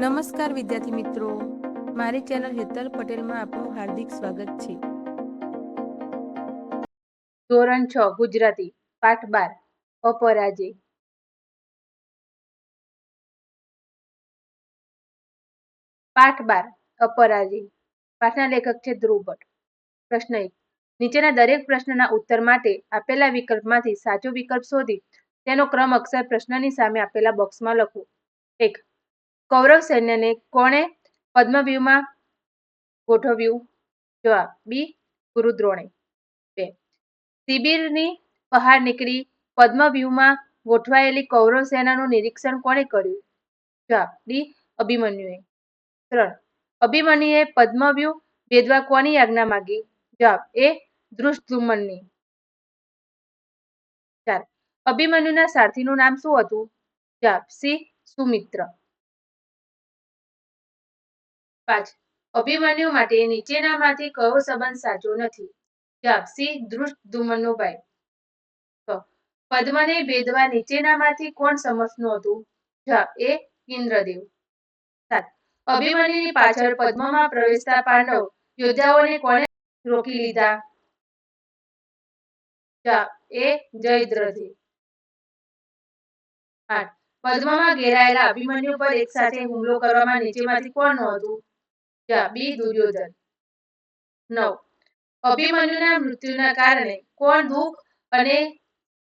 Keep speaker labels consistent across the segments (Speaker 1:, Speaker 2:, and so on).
Speaker 1: નમસ્કાર વિદ્યાર્થી મિત્રો. મારી ચેનલ હેતલ પટેલમાં આપનું હાર્દિક સ્વાગત છે.
Speaker 2: ધોરણ છ, ગુજરાતી, પાઠ બાર, અપરાજય. પાઠ બાર, અપરાજય. પાઠના લેખક છે ધ્રુવ ભટ્ટ પ્રશ્ન એક, નીચેના દરેક પ્રશ્નના ઉત્તર માટે આપેલા વિકલ્પમાંથી સાચો વિકલ્પ શોધી તેનો ક્રમ અક્ષર પ્રશ્નની સામે આપેલા બોક્સમાં લખો. એક કૌરવ સૈન્યને કોણે પદ્મવ્યૂહમાં ગોઠવ્યું? જવાબ બી ગુરુદ્રોણે બે. શિબિરની બહાર નીકળી પદ્મવ્યૂહમાં ગોઠવાયેલી કૌરવ સેનાનું નિરીક્ષણ કોણે કર્યું? જવાબ ડી, અભિમન્યુએ. ત્રણ. અભિમન્યુએ પદ્મવ્યૂહ વેદવા કોની આજ્ઞા માગી? જવાબ એ ધૃષ્ટદ્યુમ્નની ચાર. અભિમન્યુના સારથીનું નામ શું હતું? જવાબ સી, સુમિત્ર. પાંચ. અભિમન્યુ માટે નીચેનામાંથી કયો સંબંધ સાચો નથી? જવાબ સી ધૃષ્ટદ્યુમ્નનો ભાઈ. છ પદ્મને ભેદવા નીચેનામાંથી કોણ સમર્થનું હતું જવાબ એ, ઇન્દ્રદેવ. સાત. અભિમન્યુની પાછળ પદ્મમાં પ્રવેશતા પાંડવ યોદ્ધાઓને કોણે રોકી લીધા? જવાબ એ, જયદ્રથે. આઠ. પદ્મમાં ઘેરાયેલા અભિમન્યુ પર એક સાથે હુમલો કરવામાં નીચેમાંથી કોણ નહોતું? જવાબ બી દુર્યોધન. નવ. અભિમન્યુના મૃત્યુના કારણે કોણ દુઃખ અને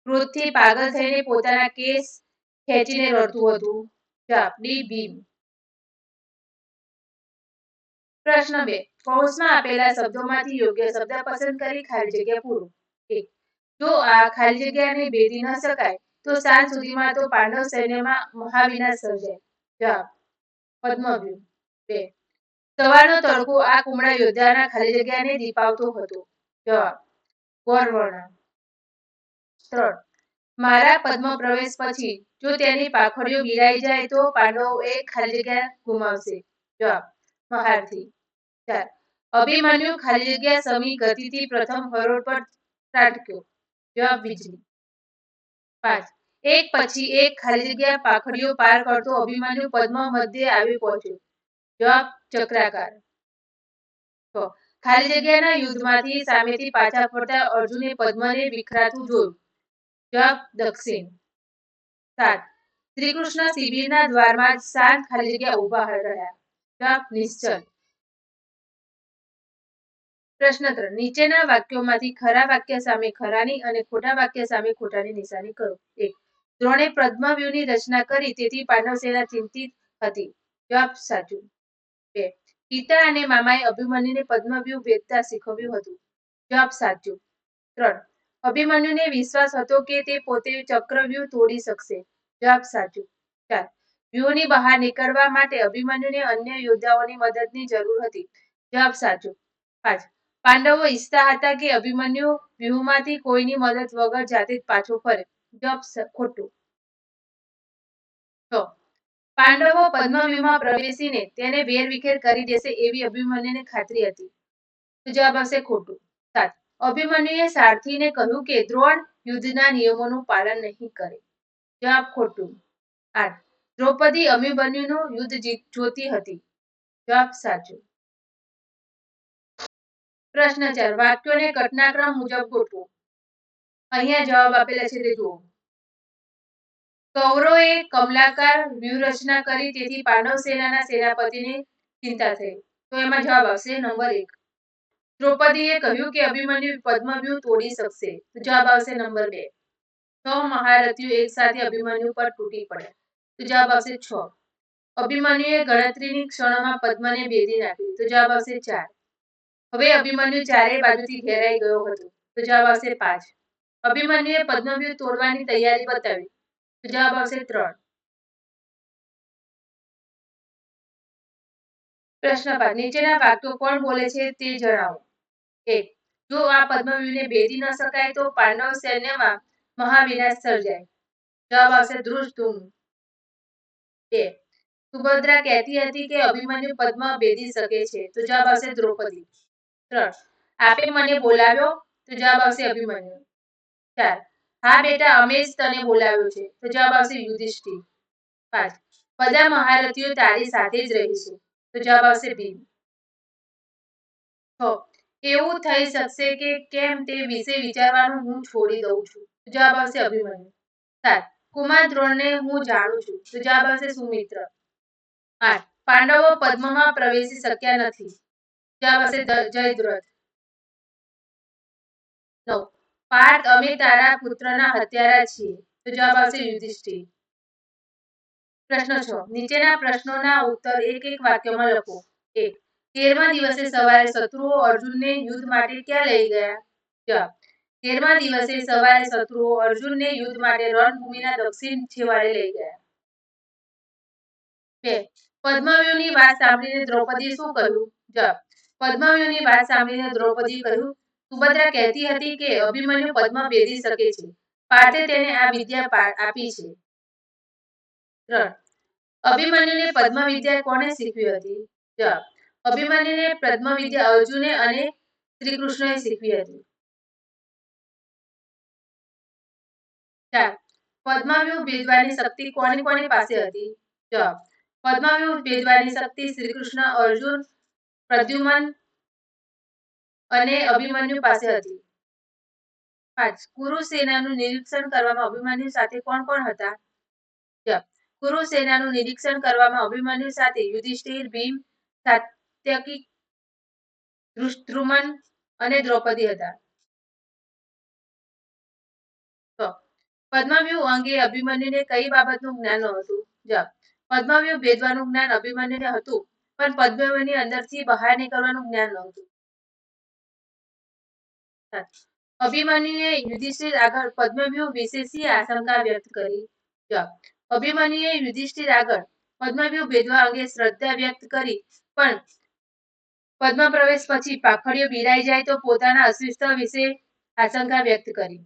Speaker 2: ક્રોધથી પાગલ થઈને પોતાના કેસ ખેંચીને રડતું હતું? જવાબ ડી ભીમ. પ્રશ્ન બે. કૌંસમાં આપેલા શબ્દોમાંથી યોગ્ય શબ્દ પસંદ કરી ખાલી જગ્યા પૂરો. એક. જો આ ખાલી જગ્યાને ભેદી ન શકાય, તો સાંજ સુધીમાં તો પાંડવ સૈન્યમાં મહાવિનાશ સર્જાય. જવાબ પદ્મવ્યૂહ બે. સવારનો તડકો આ કુમળા યોદ્ધાના ખાલી જગ્યાને દીપાવતો હતો. જવાબ ગોરવર્ણ. ત્રણ મારા પદ્મ પ્રવેશ પછી, જો તેની પાખડીઓ ગિરાઈ જાય તો પાંડવો એ ખાલી જગ્યા ગુમાવશે. જવાબ મહારથી. ચાર. અભિમન્યુ ખાલી જગ્યા સમી ગતિથી પ્રથમ હરોળ પર ત્રાટક્યો. જવાબ વીજળી. પાંચ. એક પછી એક ખાલી જગ્યા પાખડીઓ પાર કરતો અભિમન્યુ પદ્મ મધ્યે આવી પહોંચ્યો. જવાબ ચક્રાકાર. છ ખાલી જગ્યાના યુદ્ધમાંથી સામેથી પાછા ફરતા અર્જુને પદ્મને વિખરાતું જોયું. જવાબ દક્ષિણ. સાત. શ્રીકૃષ્ણ શિબિરના દ્વારમાં શાંત ખાલી જગ્યા ઊભા રહ્યા. જવાબ નિશ્ચલ. પ્રશ્ન ત્રણ. નીચેના વાક્યોમાંથી ખરા વાક્ય સામે ખરાની અને ખોટા વાક્ય સામે ખોટાની નિશાની કરો. એક. દ્રોણે પદ્મવ્યૂહની રચના કરી, તેથી પાંડવ સેના ચિંતિત હતી. જવાબ સાચું. બે પિતા અને મામાએ અભિમન્યુને પદ્મવ્યૂહ ભેદતા શીખવ્યું હતું. જવાબ સાચું. ત્રણ. અભિમન્યુને વિશ્વાસ હતો કે તે પોતે ચક્રવ્યૂહ તોડી શકશે. જવાબ સાચું. ચાર. વ્યૂહની બહાર નીકળવા માટે અભિમન્યુને અન્ય યોદ્ધાઓની મદદની જરૂર હતી. જવાબ સાચું. પાંચ. પાંડવો ઈચ્છતા હતા કે અભિમન્યુ વ્યૂહમાંથી કોઈની મદદ વગર જાતે જ પાછો ફરે. જવાબ ખોટું. છ. પાંડવો પદ્મવ્યૂહમાં પ્રવેશીને તેને વેરવિખેર કરી દેશે એવી અભિમન્યુને ખાતરી હતી. જવાબ આવશે ખોટું. સાત. અભિમન્યુએ સારથીને કહ્યું કે દ્રોણ યુદ્ધના નિયમોનું પાલન નહીં કરે. જવાબ ખોટું. આઠ. દ્રૌપદી અભિમન્યુનું યુદ્ધ જોતી હતી. જવાબ સાચો. પ્રશ્ન ચાર. વાક્યોને ઘટનાક્રમ મુજબ ગોઠવો. અહીંયા જવાબ આપેલા છે તે જુઓ. કૌરવોએ કમલાકાર વ્યૂહરચના કરી, તેથી પાંડવ સેનાના સેનાપતિને ચિંતા થઈ. તો એમાં જવાબ આવશે નંબર એક. દ્રૌપદીએ કહ્યું કે અભિમન્યુ પદ્મવ્યૂહ તોડી શકશે. તો જવાબ આવશે નંબર બે. છ મહારથીઓ એક અભિમન્યુ પર તૂટી પડ્યા. તો જવાબ આવશે છ. અભિમન્યુએ ગણતરીની ક્ષણોમાં પદ્મને ભેદી નાખ્યું તો જવાબ આવશે ચાર. હવે અભિમન્યુ ચારેય બાજુથી ઘેરાઈ ગયો હતો. તો જવાબ આવશે પાંચ. અભિમન્યુએ પદ્મવ્યૂહ તોડવાની તૈયારી બતાવી. જવાબ આવશે ત્રણ. પ્રશ્ન પાંચ નીચેના વાક્યો કોણ બોલે છે તે જણાવો. એક. જો આ પદ્મવ્યૂહને ભેદી ન શકાય તો પાંડવ સૈન્યમાં મહાવિનાશ સર્જાય. જવાબ આવશે ધ્રુષ્ટુમ બે. સુભદ્રા કહેતી હતી કે અભિમન્યુ પદ્મ ભેદી શકે છે. તો જવાબ આવશે દ્રૌપદી. ત્રણ. આપે મને બોલાવ્યો? તો જવાબ આવશે અભિમન્યુ. ચાર. હા બેટા, અમે જ તને બોલાવ્યો છે. તો જવાબ આવશે યુધિષ્ઠિર. પાંચ. બધા મહારથીઓ તારી સાથે જ રહીશું. તો જવાબ આવશે ભીમ. છ. એવું થઈ શકશે કે કેમ તે વિશે વિચારવાનું હું છોડી દઉં છું. જવાબ આવશે અભિમન્યુ. સાત. કુમાર દ્રોણને હું જાણું છું. તો જવાબ આવશે સુમિત્ર. આઠ. પાંડવો પદ્મમાં પ્રવેશી શક્યા નથી. જવાબ આવશે જયદ્રથ. નવ. પાર્થ, અમે તારા પુત્રના હત્યારા છીએ. તો જવાબ આવશે યુધિષ્ઠિર. પ્રશ્ન છ. નીચેના પ્રશ્નોના ઉત્તર એક એક વાક્યમાં લખો. એક. તેરમા દિવસે સવારે શત્રુઓ અર્જુનને યુદ્ધ માટે ક્યાં લઈ ગયા? જવાબ. તેરમા દિવસે સવારે શત્રુઓ અર્જુનને યુદ્ધ માટે રણભૂમિના દક્ષિણ છેવાડે લઈ ગયા. બે. પદ્માવ્યુની વાત સાંભળીને દ્રૌપદી શું કહ્યું? જવાબ. પદ્માવ્યુની વાત સાંભળીને દ્રૌપદી કહ્યું સુભદ્રા કહેતી હતી કે અભિમન્યુ પદ્મ ભેદી શકે છે. પાર્થે તેને આ વિદ્યા આપી છે. અભિમન્યુને પદ્મ વિદ્યા કોણે શીખવી હતી? જવાબ અભિમન્યુને પદ્મ વિદ્યા અર્જુને અને શ્રી કૃષ્ણએ શીખવી હતી. ચાર. ભેદવાની શક્તિ કોની કોની પાસે હતી? જવાબ પદ્માવ્યુહ ભેદવાની શક્તિ શ્રી કૃષ્ણ અર્જુન, પ્રદ્યુમન અને અભિમન્યુ પાસે હતી પાંચ કુરુ સેનાનું નિરીક્ષણ કરવામાં અભિમન્યુ સાથે કોણ કોણ હતા કુરુસેનાનું કુરુ સેનાનું નિરીક્ષણ કરવામાં અભિમન્યુ સાથે યુધિષ્ઠિર, ભીમ, સાત્યકી ધ્રુમન અને દ્રૌપદી હતા. પદ્મવ્યુહ અંગે અભિમન્યુને કઈ બાબતનું જ્ઞાન હતું જવાબ પદ્મવ્યુહ ભેદવાનું જ્ઞાન અભિમન્યુને હતું, પણ પદ્મવ્યુહની અંદરથી બહાર નીકળવાનું જ્ઞાન નહોતું. અભિમન્યુએ યુધિષ્ઠિર આગળ પદ્મવ્યુહ વિશે આશંકા વ્યક્ત કરી. જવાબ યુધિષ્ઠિર આગળ પદ્મવ્યુહ ભેદવા અંગે શ્રદ્ધા વ્યક્ત કરી, પણ પદ્મ પ્રવેશ પછી પાખડીઓ બિરાઈ જાય તો પોતાના અસ્તિત્વ વિશે આશંકા વ્યક્ત કરી.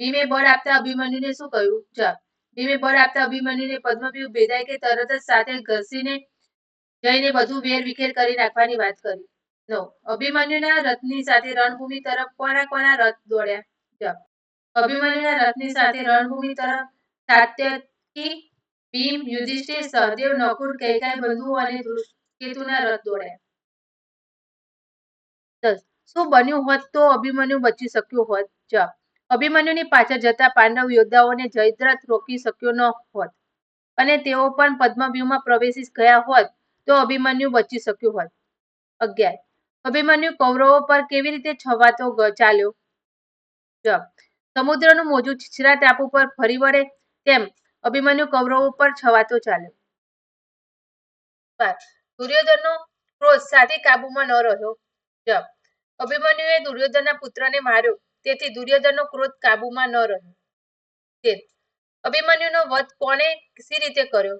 Speaker 2: ભીમે બળ આપતા અભિમન્યુને શું કહ્યું? જવાબ, ભીમે બળ આપતા અભિમન્યુને પદ્મવ્યુહ ભેદાય કે તરત જ સાથે ઘસીને જઈને બધું વેર વિખેર કરી નાખવાની વાત કરી. નવ અભિમન્યુના રથની સાથે રણભૂમિ તરફ કોના કોના રથ દોડ્યા? અભિમન્યુના રથની સાથે રણભૂમિ તરફ સાત્યકી, ભીમ, યુધિષ્ઠિર, સહદેવ નકુર કૈકાઈ બંધુ અને કેતુના રથ દોડ્યા. શું બન્યું હોત તો અભિમન્યુ બચી શક્યો હોત? જવાબ, અભિમન્યુની પાછળ જતા પાંડવ યોદ્ધાઓને જયદ્રથ રોકી શક્યો ન હોત અને તેઓ પણ પદ્મવ્યુહમાં પ્રવેશી ગયા હોત તો અભિમન્યુ બચી શક્યો હોત. અગિયાર અભિમન્યુ કૌરવો પર કેવી રીતે છવાતો ચાલ્યો? સમુદ્રનું મોજું છીછરા ટાપુ પર ફરી વળે તેમ અભિમન્યુ કૌરવો પર છવાતો ચાલ્યો. દુર્યોધનનો ક્રોધ સાથે કાબુમાં ન રહ્યો. અભિમન્યુએ દુર્યોધનના પુત્રને માર્યો. તેથી દુર્યોધનનો ક્રોધ કાબુમાં ન રહ્યો. તેર. અભિમન્યુનો વધ કોણે સી રીતે કર્યો?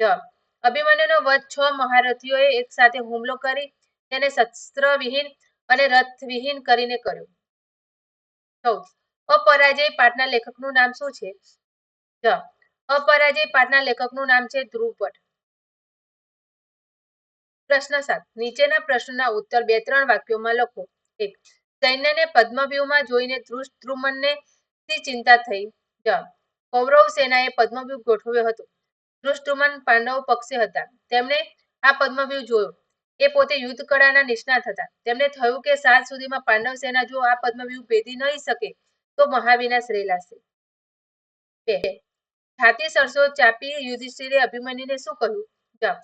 Speaker 2: જવાબ અભિમન્યુનો વધ છ મહારથીઓએ એક સાથે હુમલો કરી તેને શસ્ત્રવિહીન અને રથવિહીન કરીને કર્યો. ચૌદ. અપરાજય પાઠના લેખકનું નામ શું છે? જ અપરાજય પાઠના લેખકનું નામ છે ધ્રુવભટ્ટ. પ્રશ્ન સાત. નીચેના પ્રશ્નના ઉત્તર બે ત્રણ વાક્યોમાં લખો. એક. સૈન્યને પદ્મવ્યુહમાં જોઈને ધ્રુમનને શી ચિંતા થઈ? જ. કૌરવ સેનાએ પદ્મવ્યૂહ ગોઠવ્યો હતો. ધૃષ્ટદ્યુમ્ન પાંડવ પક્ષે હતા. તેમણે આ પદ્મવ્યુહ જોયો. એ પોતે યુદ્ધ કળાના નિષ્ણાત હતા. તેમને થયું કે સાંજ સુધીમાં પાંડવ સેના જો આ પદ્મવ્યૂહ ભેદી નહીં શકે, તો મહાવિનાશ રેલાશે. છાતી સરસો ચાપી યુધિષ્ઠિરે અભિમન્યુને શું કહ્યું? જાઓ.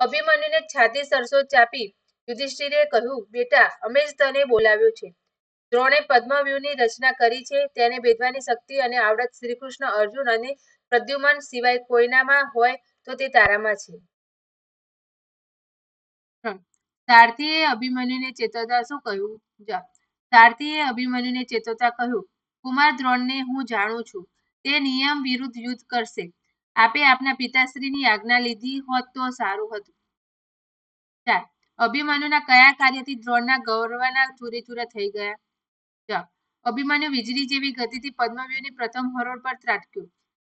Speaker 2: અભિમન્યુને છાતી સરસો ચાપી યુધિષ્ઠિરે કહ્યું, બેટા, અમે જ તને બોલાવ્યો છે. દ્રોણે પદ્મવ્યૂહની રચના કરી છે, તેને ભેદવાની શક્તિ અને આવડત શ્રીકૃષ્ણ અર્જુન અને પ્રદ્યુમન સિવાય કોઈનામાં હોય તો તે તારામાં છે. સારથીએ અભિમન્યુને ચેતવતા શું કહ્યું? જવાબ સારથીએ અભિમન્યુને ચેતવતા કહ્યું, કુમાર દ્રોણને હું જાણું છું. તે નિયમ વિરુદ્ધ યુદ્ધ કરશે. આપે આપના પિતાશ્રીની આજ્ઞા લીધી હોત તો સારું હતું. ચાર, અભિમન્યુના કયા કાર્યથી દ્રોણના ગૌરવના ચૂરેચૂરા થઈ ગયા? જવાબ, અભિમન્યુ વીજળી જેવી ગતિથી પદ્મવ્યુહની પ્રથમ હરોળ પર ત્રાટક્યો,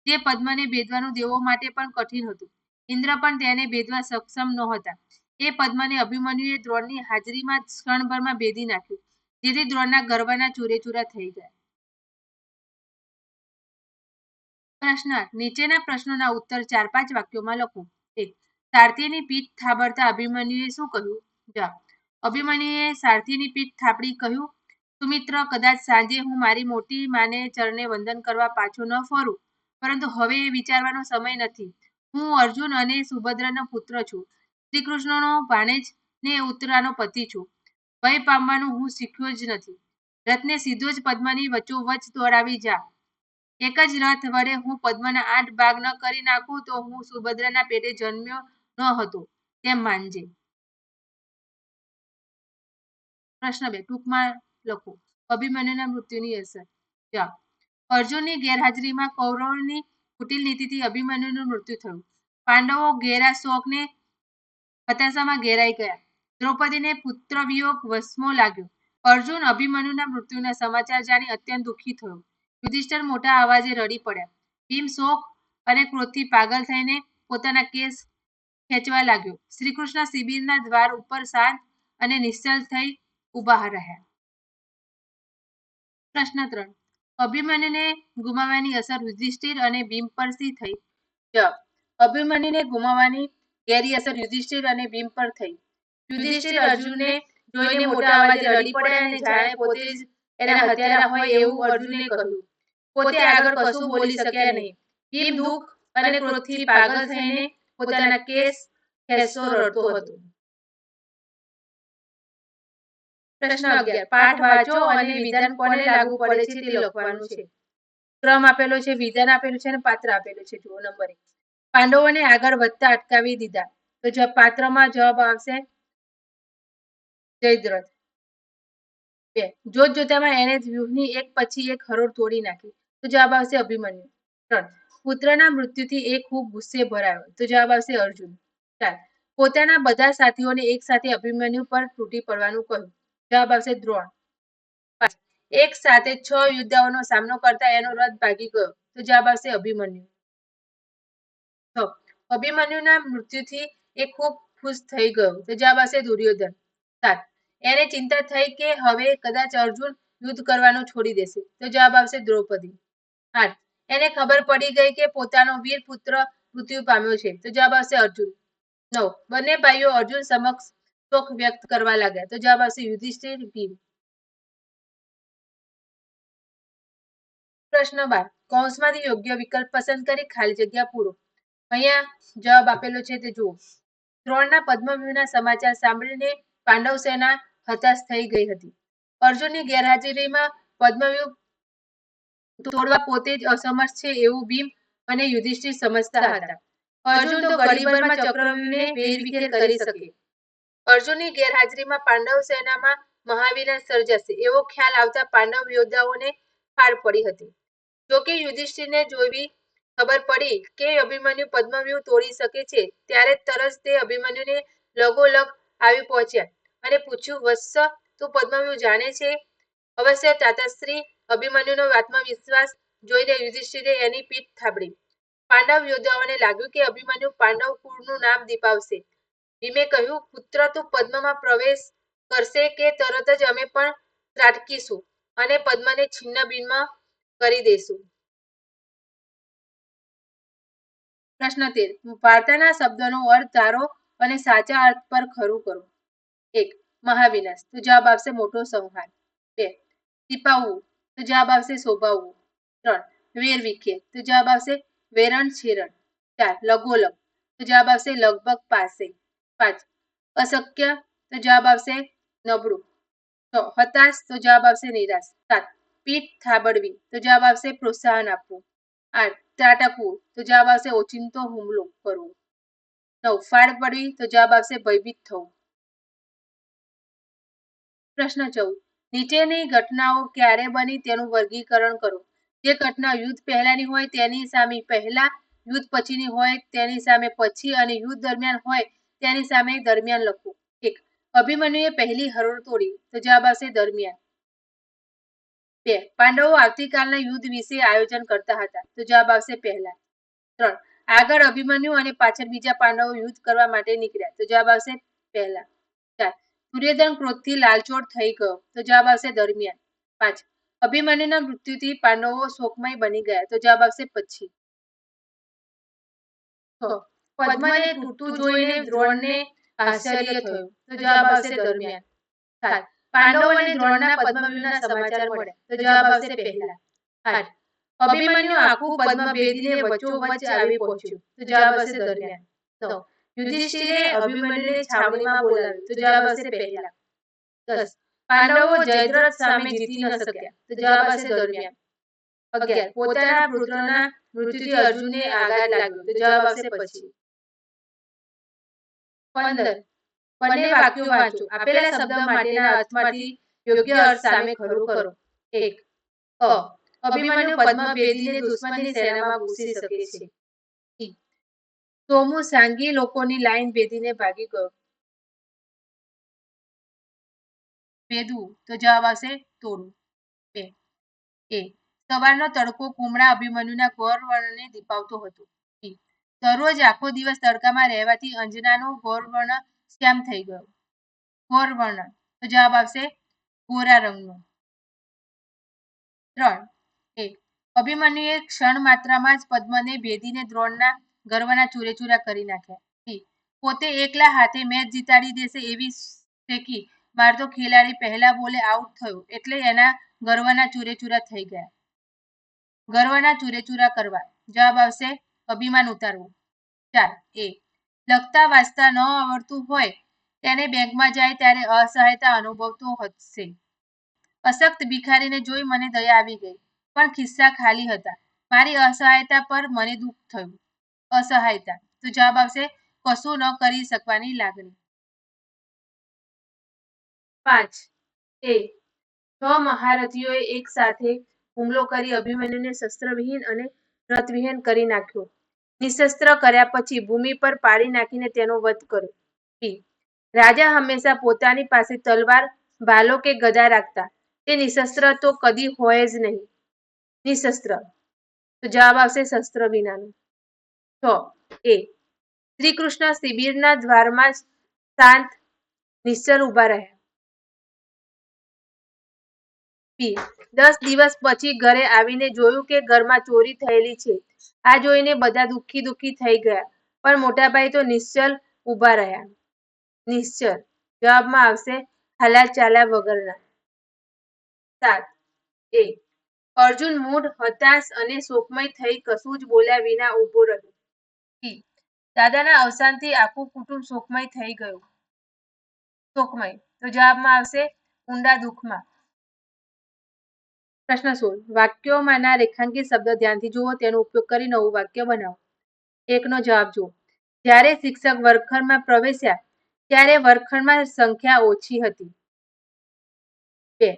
Speaker 2: જે પદ્મને ભેદવાનું દેવો માટે પણ કઠિન હતું. ઇન્દ્ર પણ તેને ભેદવા સક્ષમ નહોતા. એ પદ્મને અભિમન્યુએ દ્રોણની હાજરીમાં ક્ષણભરમાં ભેદી નાખી. જેથી દ્રોણના ગરબાના ચૂરેચૂરા થઈ ગયા પ્રશ્ન નીચેના પ્રશ્નોના ઉત્તર ચાર પાંચ વાક્યોમાં લખો. એક, સારથીની પીઠ થાબડતા અભિમન્યુએ શું કહ્યું? જવાબ, અભિમન્યુએ સારથીની પીઠ થાપડી કહ્યું, સુમિત્ર, કદાચ સાંજે હું મારી મોટી માને ચરણે વંદન કરવા પાછો ન ફરું. પરંતુ હવે એ વિચારવાનો સમય નથી. હું અર્જુન અને સુભદ્રાનો પુત્ર છું. શ્રી કૃષ્ણનો ભાણેજ ને ઉત્તરાનો પતિ છું. ભય પામવાનું હું શીખ્યો જ નથી. રથને સીધો જ પદ્મની વચોવચ દોડાવી જા. એક જ રથ વડે હું પદ્મના આઠ ભાગ ન કરી નાખું તો હું સુભદ્રાના પેટે જન્મ્યો ન હતો, તેમ માનજે. પ્રશ્ન બે, ટૂંકમાં લખો. અભિમન્યુના મૃત્યુની અસર. જવાબ અર્જુનની ગેરહાજરીમાં કૌરવની કુટિલ નીતિથી અભિમન્યુનું મૃત્યુ થયું. પાંડવો ઘેરા શોકને હતાશામાં ઘેરાઈ ગયા. દ્રૌપદીને પુત્ર વિયોગ વસમો લાગ્યો. અર્જુન અભિમન્યુના મૃત્યુના સમાચાર જાણી અત્યંત દુઃખી થયો. યુધિષ્ઠર મોટા અવાજે રડી પડ્યા. ભીમ શોક અને ક્રોધથી પાગલ થઈને પોતાના કેસ ખેંચવા લાગ્યો. શ્રી કૃષ્ણ શિબિરના દ્વાર ઉપર શાંત અને નિશ્ચલ થઈ ઊભા રહ્યા. પ્રશ્ન ત્રણ. અભિમન્યુને ગુમાવવાની અસર યુધિષ્ઠિર અને ભીમ પર શી થઈ અભિમન્યુને ગુમાવવાની ઘેરી અસર યુધિષ્ઠિર અને ભીમ પર થઈ. યુધિષ્ઠિર અર્જુનને જોઈને મોટા અવાજે રડી પડ્યા અને જાણે પોતે જ એના હત્યારા હોય એવું અર્જુને કહ્યું. પોતે આગળ કશું બોલી શક્યા નહીં. ભીમ દુઃખ અને ક્રોધથી પાગલ થઈને પોતાના કેસ ખેસો રડતો હતો. પ્રશ્ન અગિયાર. પાઠ વાંચો અને વિધાન કોને લાગુ પડે છે તે લખવાનું છે. ક્રમ આપેલો છે, વિધાન આપેલું છે અને પાત્ર આપેલું છે. જુઓ નંબર એક. પાંડવોને આગળ વધતા અટકાવી દીધા. તો પાત્રમાં જવાબ આવશે જયદ્રથ. બે. જોત જોતામાં એને વ્યૂહની એક પછી એક હરોળ તોડી નાખી. તો જવાબ આવશે અભિમન્યુ. ત્રણ. પુત્રના મૃત્યુથી એ ખૂબ ગુસ્સે ભરાયો. તો જવાબ આવશે અર્જુન. ચાર. પોતાના બધા સાથીઓને એક સાથે અભિમન્યુ પર તૂટી પડવાનું કહ્યું. જવાબ આવશે દ્રોણ. એક સાથે છ યોદ્ધાઓનો સામનો કરતા એનો રથ ભાગી ગયો. તો જવાબ આવશે અભિમન્યુ. અભિમન્યુના મૃત્યુથી એ ખૂબ ખુશ થઈ ગયો. તો જવાબ આવશે દુર્યોધન. સાત. એને ચિંતા થઈ કે હવે કદાચ અર્જુન યુદ્ધ કરવાનું છોડી દેશે. તો જવાબ આવશે દ્રૌપદી. આઠ. એને ખબર પડી ગઈ કે પોતાનો વીર પુત્ર મૃત્યુ પામ્યો છે. તો જવાબ આવશે અર્જુન. નવ. બંને ભાઈઓ અર્જુન સમક્ષ શોક વ્યક્ત કરવા લાગ્યા. તો જવાબ આવશે યુધિષ્ઠિર ભીમ. પ્રશ્ન બાર. કૌંસમાંથી યોગ્ય વિકલ્પ પસંદ કરી ખાલી જગ્યા પૂરો. અહીંયા જવાબ આપેલો છે તે જુઓ. દ્રોણના પદ્મવ્યૂહના સમાચાર સાંભળીને પાંડવ સેના હતાશ થઈ ગઈ હતી. અર્જુનની ગેરહાજરીમાં પદ્મવ્યૂહ તોડવા પોતે જ અસમર્થ છે એવું ભીમ અને યુધિષ્ઠિર સમજતા હતા. અર્જુન તો ગળીભરમાં ચક્રવ્યૂહને વેરવિખેર કરી શકે. અર્જુનની ગેરહાજરીમાં પાંડવ સેનામાં મહાવિનાશ સર્જાશે એવો ખ્યાલ આવતા પાંડવ યોદ્ધાઓને ફાળ પડી હતી. જોકે યુધિષ્ઠિરને જોવી ખબર પડી કે અભિમન્યુ પદ્મવ્યૂહ તોડી શકે છે, ત્યારે તરત તે અભિમન્યુને લગોલગ આવી પહોંચ્યા અને પૂછ્યું, વત્સ, તું પદ્મવ્યૂહ જાણે છે? અવશ્ય, તાતાશ્રી. અભિમન્યુનો આત્મવિશ્વાસ જોઈને યુધિષ્ઠિરે એની પીઠ થાબડી. પાંડવ યોદ્ધાઓને લાગ્યું કે અભિમન્યુ પાંડવ કુળનું નામ દીપાવશે. ભીમે કહ્યું, પુત્ર, તું પદ્મમાં પ્રવેશ કરશે કે તરત જ અમે પણ ત્રાટકીશું અને પદ્મને છિન્ન ભિન્ન કરી દઈશું પ્રશ્ન તેર વાર્તાના શબ્દનો અર્થ ધારો અને સાચા અર્થ પર ખરું કરો. એક. મહાવિનાશ. તો જવાબ આવશે મોટો સંહાર. બે. ટીપાવવું તો જવાબ આવશે શોભાવવું ત્રણ. વેર વિખે તો જવાબ આવશે વેરણ છેરણ. ચાર. લગોલગ. તો જવાબ આવશે લગભગ પાસે. પાંચ. અશક્ય. તો જવાબ આવશે નબળું. છ. હતાશ. તો જવાબ આવશે નિરાશ. સાત. પીઠ થાબડવી. તો જવાબ આવશે પ્રોત્સાહન આપવું. આઠ ત્રાટકવું તો જવાબ આવશે ઓચિંતો હુમલો કરવો નવ ફાળ પડવી તો જવાબ આવશે ભયભીત થવું પ્રશ્ન ચૌદ, નીચેની ઘટનાઓ ક્યારે બની તેનું વર્ગીકરણ કરો. જે ઘટના યુદ્ધ પહેલાની હોય તેની સામે પહેલા યુદ્ધ પછીની હોય તેની સામે પછી અને યુદ્ધ દરમિયાન હોય તેની સામે દરમિયાન લખવું એક, અભિમન્યુએ પહેલી હરોળ તોડી, તો જવાબ આવશે દરમિયાન. બે પાંડવો આવતીકાલના યુદ્ધ વિશે આયોજન કરતા હતા. તો જવાબ આવશે પહેલા. ત્રણ. આગળ અભિમન્યુ અને પાછળ બીજા પાંડવો યુદ્ધ કરવા માટે નીકળ્યા. તો જવાબ આવશે પહેલા. ચાર. દુર્યોધન ક્રોધથી લાલચોળ થઈ ગયો. તો જવાબ આવશે દરમિયાન. પાંચ. અભિમન્યુના મૃત્યુથી પાંડવો શોકમય બની ગયા. તો જવાબ આવશે પછી. પદ્મને તૂટતું જોઈને દ્રોણને આશ્ચર્ય થયું. તો જવાબ આવશે દરમિયાન. સાત. પાંડવોને દ્રોણના પદ્મવ્યૂહના પાંડવો જયદ્રથ સામે જીતી ન શક્યા. તો જવાબ આવશે દરમિયાન. અગિયાર. પોતાના પુત્રના મૃત્યુથી અર્જુનને આઘાત લાગ્યો. તો જવાબ આવશે પછી. પંદર. બંને વાક્યો વાંચો. આપેલા શબ્દ માટેના અર્થમાંથી યોગ્ય અર્થ સામે ખડું કરો. એક. અ. અભિમન્યુ પદ્મ ભેદીને દુશ્મનની સેનામાં ઘૂસી શકે છે. સોમુ સાંગી લોકોની લાઈન ભેદીને ભાગી ગયો. ભેદવું. તો જવાબ આવશે તોડવું. બે. એ. સવારનો તડકો કુમળા અભિમન્યુના ગૌર વર્ણને દીપાવતો હતો. દરરોજ આખો દિવસ તડકામાં રહેવાથી અંજનાનો ગૌર વર્ણ શ્યામ થઈ ગયો? ગૌર વર્ણ તો જવાબ આવશે ગોરા રંગનો. ત્રણ. એ અભિમન્યુએ ક્ષણ માત્રામાં જ પદ્મને ભેદીને દ્રોણના ગર્વના ચૂરેચૂરા કરી નાખ્યા. બી. પોતે એકલા હાથે મેચ જીતાડી દેશે એવી ફેંકી મારતો ખેલાડી પહેલા બોલે આઉટ થયો એટલે એના ગર્વના ચૂરેચૂરા થઈ ગયા. ગર્વના ચૂરેચૂરા કરવા. જવાબ આવશે અભિમાન ઉતારવું. ચાર. એ લખતા વાંચતા ન આવડતું હોય, તેને બેંકમાં જાય ત્યારે અસહાયતા અનુભવતો હશે. અશક્ત ભિખારીને જોઈ મને દયા આવી ગઈ, પણ ખિસ્સા ખાલી હતા. મારી અસહાયતા પર મને દુઃખ થયું. અસહાયતા, તો જવાબ આવશે, કશું ન કરી શકવાની લાગણી. પાંચ. એ. છ મહારથીઓએ એક સાથે હુમલો કરી અભિમન્યુને શસ્ત્રવિહીન અને રથવિહીન કરી નાખ્યો. નિશસ્ત્ર કર્યા પછી ભૂમિ પર પાડી નાખીને તેનો વધ કર્યો બી રાજા હંમેશા પોતાની પાસે તલવાર ભાલો કે ગદા રાખતા. તે નિશસ્ત્ર તો કદી હોય જ નહીં. નિશસ્ત્ર. તો જવાબ આવશે શસ્ત્ર વિનાનું. છ. એ. શ્રી કૃષ્ણ શિબિરના દ્વારમાં શાંત, નિશ્ચલ ઊભા રહ્યા. બી દસ દિવસ પછી ઘરે આવીને જોયું કે ઘરમાં ચોરી થયેલી છે. આ જોઈને બધા દુઃખી દુઃખી થઈ ગયા. પણ મોટાભાઈ તો નિશ્ચલ ઊભા રહ્યા. નિશ્ચલ, જવાબમાં આવશે હાલા ચાલ્યા વગરના. સાત, એક, અર્જુન મૂડ હતાશ અને શોકમય થઈ કશું જ બોલ્યા વિના ઊભો રહ્યો. દાદાના અવસાનથી આખું કુટુંબ શોકમય થઈ ગયું. શોકમય, તો જવાબમાં આવશે, ઊંડા દુઃખમાં. પ્રશ્ન સોળ. વાક્યોમાંના રેખાંકિત શબ્દ ધ્યાનથી જુઓ, તેનો ઉપયોગ કરી નવું વાક્ય બનાવો. એકનો જવાબ જુઓ. જ્યારે શિક્ષક વર્ગખંડમાં પ્રવેશ્યા, ત્યારે વર્ગખંડમાં સંખ્યા ઓછી હતી. બે.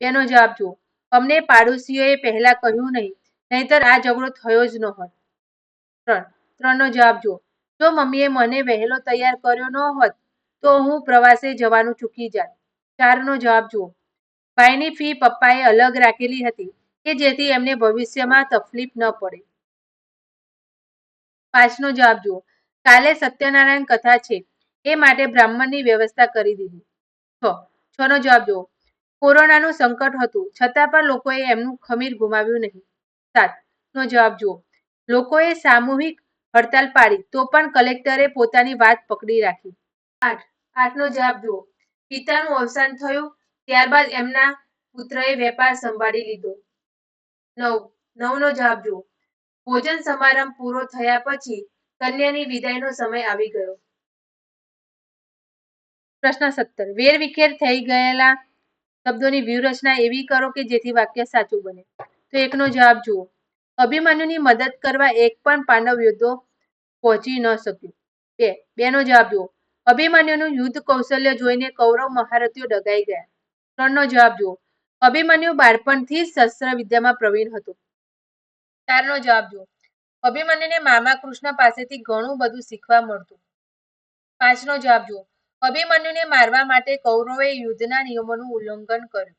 Speaker 2: બેનો જવાબ જુઓ. અમને પાડોશીઓએ પહેલા કહ્યું નહીં, નહીતર આ ઝઘડો થયો જ ન હોત ત્રણ. ત્રણનો જવાબ જુઓ. જો મમ્મીએ મને વહેલો તૈયાર કર્યો ન હોત, તો હું પ્રવાસે જવાનું ચૂકી જાત. ચારનો જવાબ જુઓ. ભાઈની ફી પપ્પાએ અલગ રાખેલી હતી કે જેથી એમને ભવિષ્યમાં તકલીફ ન પડે. પાંચનો જવાબ જુઓ. કાલે સત્યનારાયણ કથા છે. એ માટે બ્રાહ્મણની વ્યવસ્થા કરી દીધી. છ. છનો જવાબ જુઓ. કોરોનાનું સંકટ હતું, છતાં પણ લોકોએ એમનું ખમીર ગુમાવ્યું નહીં. સાત. નો જવાબ જુઓ. લોકોએ સામૂહિક હડતાલ પાડી, તો પણ કલેક્ટરે પોતાની વાત પકડી રાખી. આઠ. આઠનો જવાબ જુઓ. પિતાનું અવસાન થયું ત્યારબાદ એમના પુત્રએ વેપાર સંભાળી લીધો. નવ, નવનો જવાબ જુઓ. ભોજન સમારંભ પૂરો થયા પછી કન્યાની વિદાયનો સમય આવી ગયો. પ્રશ્ન સત્તર. વેરવિખેર થઈ ગયેલા શબ્દોની વ્યૂહરચના એવી કરો કે જેથી વાક્ય સાચું બને. તો એકનો જવાબ જુઓ. અભિમન્યુની મદદ કરવા એક પણ પાંડવ યોદ્ધો પહોંચી ન શક્યું. બે, બેનો જવાબ જુઓ. અભિમન્યુનું યુદ્ધ કૌશલ્ય જોઈને કૌરવ મહારથીઓ ડગાઈ ગયા. ત્રણનો જવાબ જુઓ. અભિમન્યુ બાળપણથી શસ્ત્ર વિદ્યામાં પ્રવીણ હતો. ચારનો જવાબ જુઓ. અભિમન્યુને મામા કૃષ્ણ પાસેથી ઘણું બધું શીખવા મળતું. પાંચનો જવાબ જુઓ. અભિમન્યુને મારવા માટે કૌરવે યુદ્ધના નિયમોનું ઉલ્લંઘન કર્યું.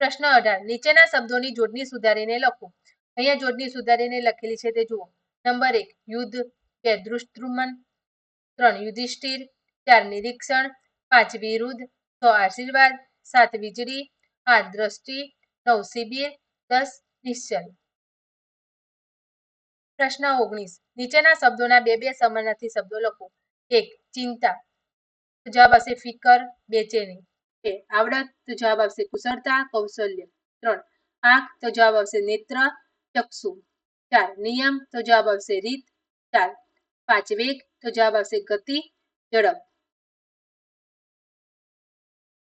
Speaker 2: પ્રશ્ન અઢાર. નીચેના શબ્દોની જોડણી સુધારીને લખો. અહીંયા જોડણી સુધારીને લખેલી છે તે જુઓ. નંબર એક. યુદ્ધ બે. દૃષ્ટ્રુમન ત્રણ. યુધિષ્ઠિર. ચાર. નિરીક્ષણ. પાંચ વિરુદ્ધ છ આશીર્વાદ સાત વીજળી આઠ દ્રષ્ટિ નવ શિબિર દસ નિશ્ચલ પ્રશ્ન ઓગણીસ નીચેના શબ્દોના બે બે સમાનાર્થી શબ્દો લખો. એક, ચિંતા જવાબ આવશે ફિકર બેચેની બે, આવડત, તો જવાબ આવશે કુશળતા, કૌશલ્ય. ત્રણ, આંખ, તો જવાબ આવશે નેત્ર, ચક્ષુ. ચાર, નિયમ, તો જવાબ આવશે રીત. ચાર, પાંચ વેગ, તો જવાબ આવશે ગતિ, ઝડપ.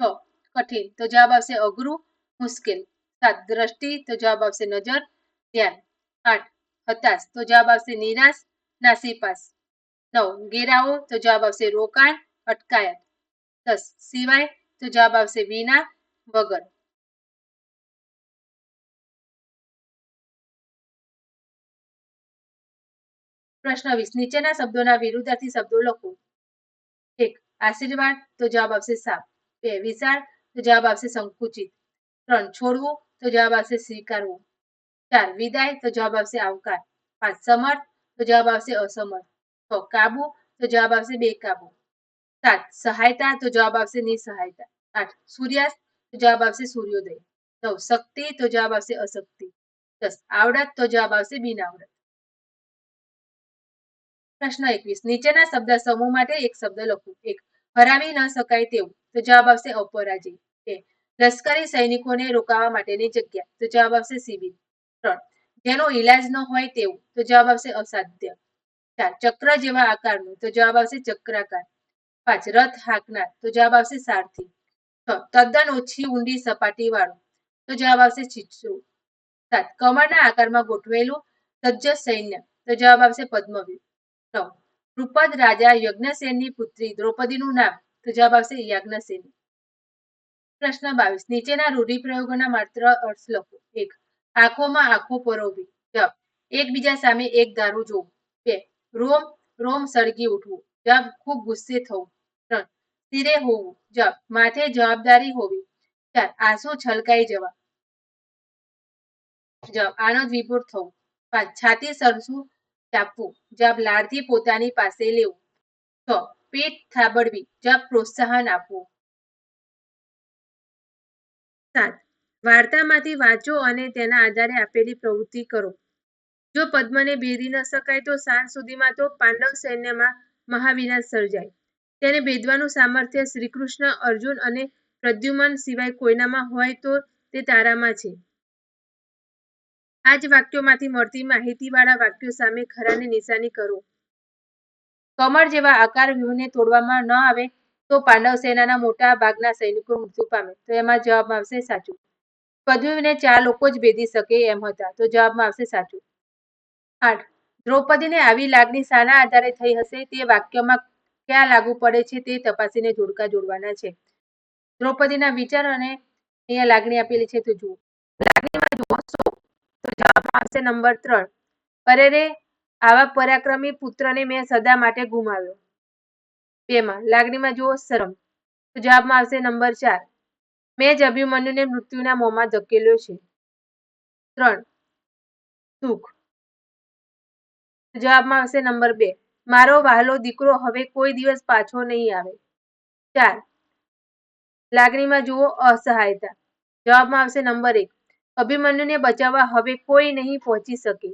Speaker 2: કઠિન તો જવાબ આવશે અઘરું મુશ્કેલ સાત દ્રષ્ટિ તો જવાબ આવશે નજર ધ્યાન આઠ હતાશ તો જવાબ આવશે નિરાશ નાસીપાસ નવ ગેરાઓ તો જવાબ આવશે રોકાણ અટકાયત દસ સિવાય તો જવાબ આવશે વિના વગર પ્રશ્ન વીસ નીચેના શબ્દોના વિરુદ્ધાર્થી શબ્દો લખો એક આશીર્વાદ તો જવાબ આવશે સાપ બે વિશાળ તો જવાબ આવશે સંકુચિત. ત્રણ, છોડવું, તો જવાબ આવશે સ્વીકારવું. ચાર, વિદાય, તો જવાબ આવશે આવકાર. પાંચ, સમર્થ, તો જવાબ આવશે અસમર્થ. છ, કાબુ, તો જવાબ આવશે બેકાબુ. સાત, સહાયતા, તો જવાબ આવશે નિસહાયતા. આઠ, સૂર્યાસ્ત, તો જવાબ આવશે સૂર્યોદય. નવ, શક્તિ, તો જવાબ આવશે અશક્તિ. દસ, આવડત, તો જવાબ આવશે બિનઆવડત. પ્રશ્ન એકવીસ. નીચેના શબ્દ સમૂહ માટે એક શબ્દ લખો. એક હરાવી ન શકાય તેવું. તો જવાબ આવશે અપરાજી. બે લશ્કરી સૈનિકોને રોકાવા માટેની જગ્યા. તો જવાબ આવશે શિબિર ત્રણ. જેનો ઈલાજ ન હોય તેવું. તો જવાબ આવશે અસાધ્ય. ચાર. ચક્ર જેવા આકારનું. તો જવાબ આવશે ચક્રાકાર. પાંચ. રથ હાકનાર. તો જવાબ આવશે સારથી. છ. તદ્દન ઓછી ઊંડી સપાટી વાળું તો જવાબ આવશે છીછરું. સાત. કમળના આકારમાં ગોઠવેલું સજ્જ સૈન્ય. તો જવાબ આવશે પદ્મવ્યુહ નવ દ્રુપદ રાજા યજ્ઞસેનની પુત્રી દ્રૌપદીનું નામ તો જવાબ યાજ્ઞસેની. પ્રશ્ન બાવીસ. નીચેના રૂઢિપ્રયોગોના માત્ર અર્થ લખો. એક, આંખોમાં આંખો પરોવી. જવાબ એકબીજા સામે એક ધારું જોવું. બે, રોમ રોમ સળગી ઉઠવું. જવાબ ખૂબ ગુસ્સે થવું. ત્રણ સિરે હોવું. જવાબ માથે જવાબદારી હોવી. ચાર, આંસુ છલકાઈ જવા. જવાબ આનંદ વિભોર થવું. પાંચ, છાતી સરસું ચાપવું જવાબ લાડથી પોતાની પાસે લેવું. છ, પેટ થાબડવી, જવાબ પ્રોત્સાહન આપવું. સાત, વાર્તામાંથી વાંચો અને તેના આધારે આપેલી પ્રવૃત્તિ કરો. જો પદ્મને ભેદી ન શકાય તો સાંજ સુધીમાં તો પાંડવ સૈન્યમાં મહાવિનાશ સર્જાય. તેને ભેદવાનું સામર્થ્ય શ્રીકૃષ્ણ, અર્જુન અને પ્રદ્યુમન સિવાય કોઈનામાં હોય તો તે તારામાં છે. આ જ વાક્યોમાંથી મળતી માહિતીવાળા વાક્યો સામે ખરાની નિશાની કરો. કમળ જેવા આકાર વ્યૂહને તોડવામાં ન આવે તો પાંડવ સેનાના મોટા ભાગના સૈનિકો મૃત્યુ પામે. તો એમાં જવાબમાં આવશે સાચું. પદ્મીને ચાર લોકો જ ભેદી શકે એમ હતા. તો જવાબમાં આવશે સાચું. આઠ. દ્રૌપદીને આવી લાગણી શાના આધારે થઈ હશે? તે વાક્યમાં ક્યાં લાગુ પડે છે તે તપાસીને જોડકા જોડવાના છે. દ્રૌપદીના વિચાર અને અહીંયા લાગણી આપેલી છે તો જુઓ. લાગણીમાં જુઓ. આવશે નંબર ત્રણ. અરે રે આવા પરાક્રમી પુત્રને મેં સદા માટે ગુમાવ્યો. બેમાં, લાગણીમાં જુઓ, શરમ. તો જવાબમાં આવશે નંબર ચાર. મેં જ અભિમન્યુને મૃત્યુના મોંમાં ધકેલ્યો છે. ત્રણ. સુખ. જવાબમાં આવશે નંબર બે. મારો વહાલો દીકરો હવે કોઈ દિવસ પાછો નહીં આવે. ચાર. લાગણીમાં જુઓ, અસહાયતા. જવાબમાં આવશે નંબર એક. અભિમન્યુને બચાવવા હવે કોઈ નહીં પહોંચી શકે.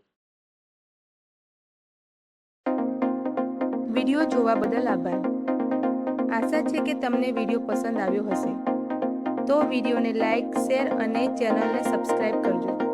Speaker 1: વીડિયો જોવા બદલ આભાર. આશા છે કે તમને વીડિયો પસંદ આવ્યો હશે. તો વિડીયોને લાઈક, શેર અને ચેનલને સબસ્ક્રાઈબ કરજો.